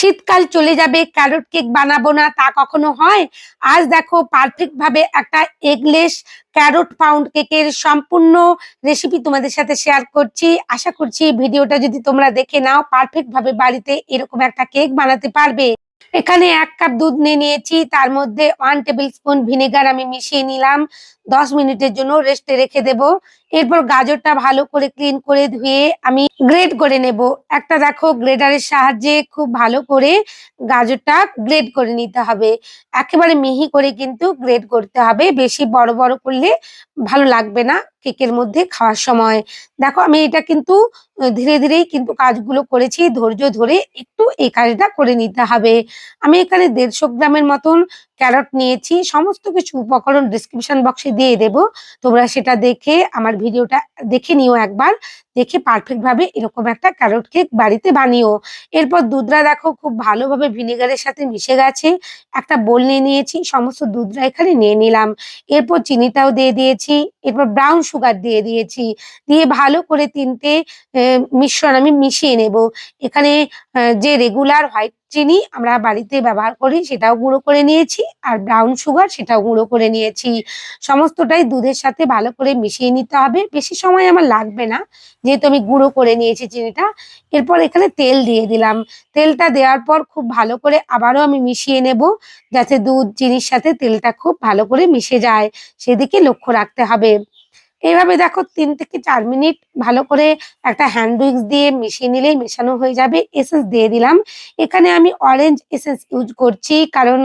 শীতকাল চলে যাবে ক্যারট কেক বানাবো না, তা কখনো হয়? আজ দেখো পারফেক্ট ভাবে একটা এগলেস ক্যারট পাউন্ড কেকের সম্পূর্ণ রেসিপি তোমাদের সাথে শেয়ার করছি। আশা করছি ভিডিওটা যদি তোমরা দেখে নাও পারফেক্ট ভাবে বাড়িতে এরকম একটা কেক বানাতে পারবে। এখানে এক কাপ দুধ নিয়ে নিয়েছি, তার মধ্যে ওয়ান টেবিল স্পুন ভিনেগার আমি মিশিয়ে নিলাম। দশ মিনিটের জন্য রেস্টে রেখে দেব। এরপর গাজরটা ভালো করে ক্লিন করে ধুয়ে আমি গ্রেড করে নেব। একটা দেখো গ্রেডারের সাহায্যে খুব ভালো করে গাজরটা গ্রেড করে নিতে হবে। একেবারে মিহি করে কিন্তু গ্রেড করতে হবে। বেশি বড় বড় করলে ভালো লাগবে না কেকের মধ্যে খাওয়ার সময়। দেখো আমি এটা কিন্তু ধীরে ধীরেই কিন্তু কাজগুলো করেছি। ধৈর্য ধরে একটু এই কাজটা করে নিতে হবে। আমি এখানে দেড়শো গ্রামের মতন ক্যারট নিয়েছি, সমস্ত কিছু উপকরণ ডিসক্রিপশন বক্সে দিয়ে দেব। তোমরা সেটা দেখে আমার ভিডিওটা দেখে নিও একবার, দেখে পারফেক্ট ভাবে এরকম একটা ক্যারট কেক বাড়িতে বানিও। এরপর দুধরা দেখো খুব ভালোভাবে ভিনেগারের সাথে মিশে গেছে। একটা বোল নিয়ে নিয়েছি, সমস্ত দুধরা এখানে নিয়ে নিলাম। এরপর চিনিটাও দিয়ে দিয়েছি, এরপর ব্রাউন সুগার দিয়ে দিয়েছি। দিয়ে ভালো করে তিনটে মিশ্রণ আমি মিশিয়ে নেব। এখানে যে রেগুলার হোয়াইট চিনি আমরা বাড়িতে ব্যবহার করি সেটাও গুঁড়ো করে নিয়েছি, আর ব্রাউন সুগার সেটাও গুঁড়ো করে নিয়েছি। সমস্তটাই দুধের সাথে ভালো করে মিশিয়ে নিতে হবে। বেশি সময় আমার লাগবে না, যেহেতু আমি গুঁড়ো করে নিয়েছি চিনিটা। এরপর এখানে তেল দিয়ে দিলাম। তেলটা দেওয়ার পর খুব ভালো করে আবারও আমি মিশিয়ে নেব, যাতে দুধ, চিনির সাথে তেলটা খুব ভালো করে মিশে যায়। সেদিকে লক্ষ্য রাখতে হবে। এইভাবে দেখো তিন থেকে চার মিনিট ভালো করে একটা হ্যান্ড উইক্স দিয়ে মিশিয়ে নিলেই মেশানো হয়ে যাবে। এসেন্স দিয়ে দিলাম। এখানে আমি অরেঞ্জ এসেন্স ইউজ করছি কারণ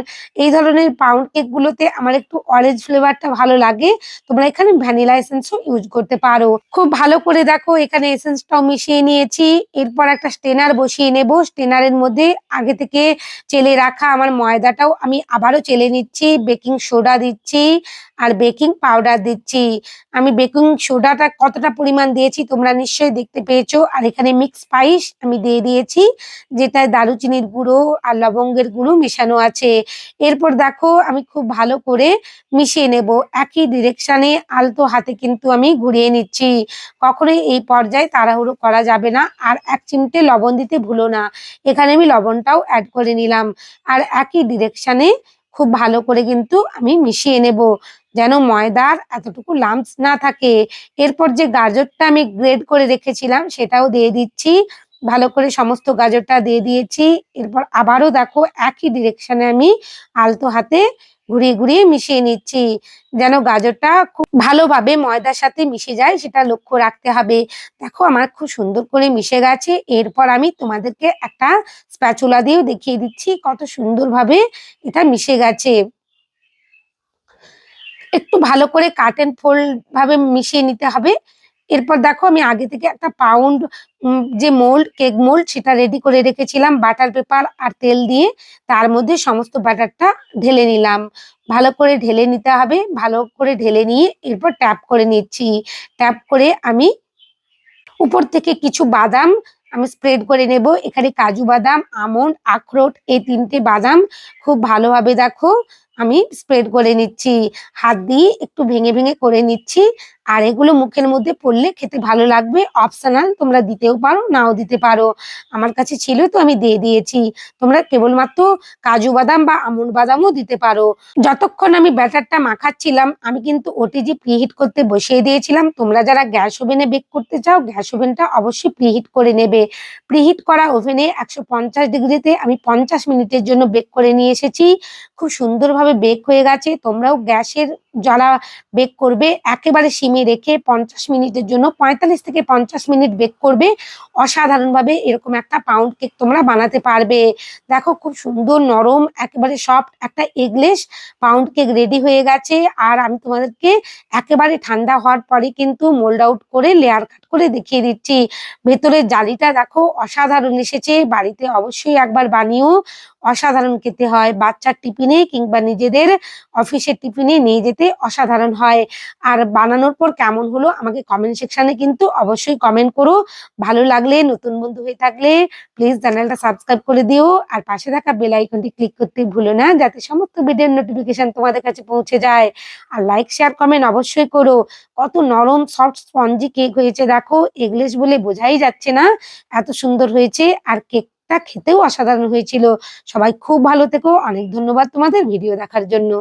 এই ধরনের পাউন্ড কেক গুলোতে আমার একটু অরেঞ্জ ফ্লেভারটা ভালো লাগে। তোমরা এখানে ভ্যানিলা এসেন্সও ইউজ করতে পারো। খুব ভালো করে দেখো এখানে এসেন্সটাও মিশিয়ে নিয়েছি। এরপর একটা স্টেনার বসিয়ে নেব। স্টেনারের মধ্যে আগে থেকে চেলে রাখা আমার ময়দাটাও আমি আবারও চেলে নিচ্ছি। বেকিং সোডা দিচ্ছি। আর বেকিং পাউডার দিচ্ছি। আমি বেকিং সোডাটা কতটা পরিমাণ দিয়েছি তোমরা নিশ্চয়ই দেখতে পেয়েছ। আর এখানে মিক্স স্পাইস আমি দিয়ে দিয়েছি যেটা দারুচিনির গুঁড়ো আর লবঙ্গের গুঁড়ো মেশানো আছে। এরপর দেখো, আমি খুব ভালো করে মিশিয়ে নেব। একই ডিরেকশানে আলতো হাতে কিন্তু আমি ঘুরিয়ে নিচ্ছি। কখনোই এই পর্যায়ে তাড়াহুড়ো করা যাবে না। আর এক চিমটে লবণ দিতে ভুলো না। এখানে আমি লবণটাও অ্যাড করে নিলাম। আর একই ডিরেকশানে খুব ভালো করে কিন্তু আমি মিশিয়ে নেব। যেন ময়দার এতটুকু লাম্পস না থাকে। এরপর যে গাজরটা আমি গ্রেড করে রেখেছিলাম, সেটাও দিয়ে দিচ্ছি। ভালো করে সমস্ত গাজরটা দিয়ে দিয়েছি। এরপর আবারও দেখো একই ডিরেকশনে আমি আলতো হাতে ঘুরিয়ে ঘুরিয়ে মিশিয়ে নিচ্ছি। যেন গাজরটা খুব ভালোভাবে ময়দার সাথে মিশে যায়, সেটা লক্ষ্য রাখতে হবে। দেখো আমার খুব সুন্দর করে মিশে গেছে। এরপর আমি তোমাদেরকে একটা স্প্যাচুলা দিয়েও দেখিয়ে দিচ্ছি কত সুন্দরভাবে এটা মিশে গেছে। একটু ভালো করে কাট এন্ড ফোল্ড ভাবে মিশিয়ে নিতে হবে। এরপর দেখো আমি আগে থেকে একটা পাউন্ড যে মোল্ড কেক মোল্ড সেটা রেডি করে রেখেছিলাম। বাটার পেপার আর তেল দিয়ে তার মধ্যে সমস্ত বাটারটা ঢেলে নিলাম। ভালো করে ঢেলে নিতে হবে। ভালো করে ঢেলে নিয়ে এরপর ট্যাপ করে নিচ্ছি। ট্যাপ করে আমি উপর থেকে কিছু বাদাম আমি স্প্রেড করে নেব। এখানে কাজু বাদাম, আমন্ড, আখরোট এই তিনটে বাদাম খুব ভালোভাবে দেখো আমি স্প্রেড করে নিচ্ছি। হাত দিয়ে একটু ভেঙে ভেঙে করে নিচ্ছি। আর এগুলো মুখের মধ্যে পড়লে খেতে ভালো লাগবে। অপশনাল তোমরা দিতেও পারো, নাও দিতে পারো। আমার কাছে ছিল তো আমি দিয়ে দিয়েছি। তোমরা কেবলমাত্র কাজু বাদাম বা আমন্ড বাদামও দিতে পারো। যতক্ষণ আমি ব্যাটারটা মাখাচ্ছিলাম, আমি কিন্তু ওটিজি প্রিহিট করতে বসিয়ে দিয়েছিলাম। তোমরা যারা গ্যাস ওভেনে বেক করতে চাও, গ্যাস ওভেনটা অবশ্যই প্রিহিট করে নেবে। প্রিহিট করা ওভেনে একশো পঞ্চাশ ডিগ্রিতে আমি পঞ্চাশ মিনিটের জন্য বেক করে নিয়ে এসেছি। খুব সুন্দরভাবে বেক হয়ে গেছে। তোমরাও গ্যাসের যারা বেক করবে, একেবারে সিমে রেখে পঞ্চাশ মিনিটের জন্য পঁয়তাল্লিশ থেকে পঞ্চাশ মিনিট বেক করবে। অসাধারণভাবে এরকম একটা পাউন্ড কেক তোমরা বানাতে পারবে। দেখো খুব সুন্দর, নরম, একেবারে সফট একটা এগলেস পাউন্ড কেক রেডি হয়ে গেছে। আর আমি তোমাদেরকে একেবারে ঠান্ডা হওয়ার পরে কিন্তু মোল্ড আউট করে লেয়ার কাট করে দেখিয়ে দিচ্ছি। ভেতরের জালিটা দেখো অসাধারণ এসেছে। বাড়িতে অবশ্যই একবার বানিয়েও অসাধারণ খেতে হয়। বাচ্চার টিফিনে কিংবা নিজেদের অফিসের টিফিনে নিয়ে যেতে অসাধারণ হয়। আর বানানোর পর কেমন হলো আমাকে কমেন্ট সেকশনে কিন্তু অবশ্যই কমেন্ট করো। ভালো লাগলে, নতুন বন্ধু হয়ে থাকলে প্লিজ চ্যানেলটা সাবস্ক্রাইব করে দিও। আর পাশে থাকা বেল আইকনটি ক্লিক করতে ভুলো না, যাতে সমস্ত ভিডিওর নোটিফিকেশন তোমাদের কাছে পৌঁছে যায়। আর লাইক শেয়ার কমেন্ট অবশ্যই করো। কত নরম সফট স্পঞ্জি কেক হয়েছে দেখো। এগলেস বলে বোঝাই যাচ্ছে না। এত সুন্দর হয়েছে। আর কেক কেকটা খেতেও অসাধারণ হয়েছিল। সবাই খুব ভালো থেকো। অনেক ধন্যবাদ তোমাদের ভিডিও দেখার জন্য।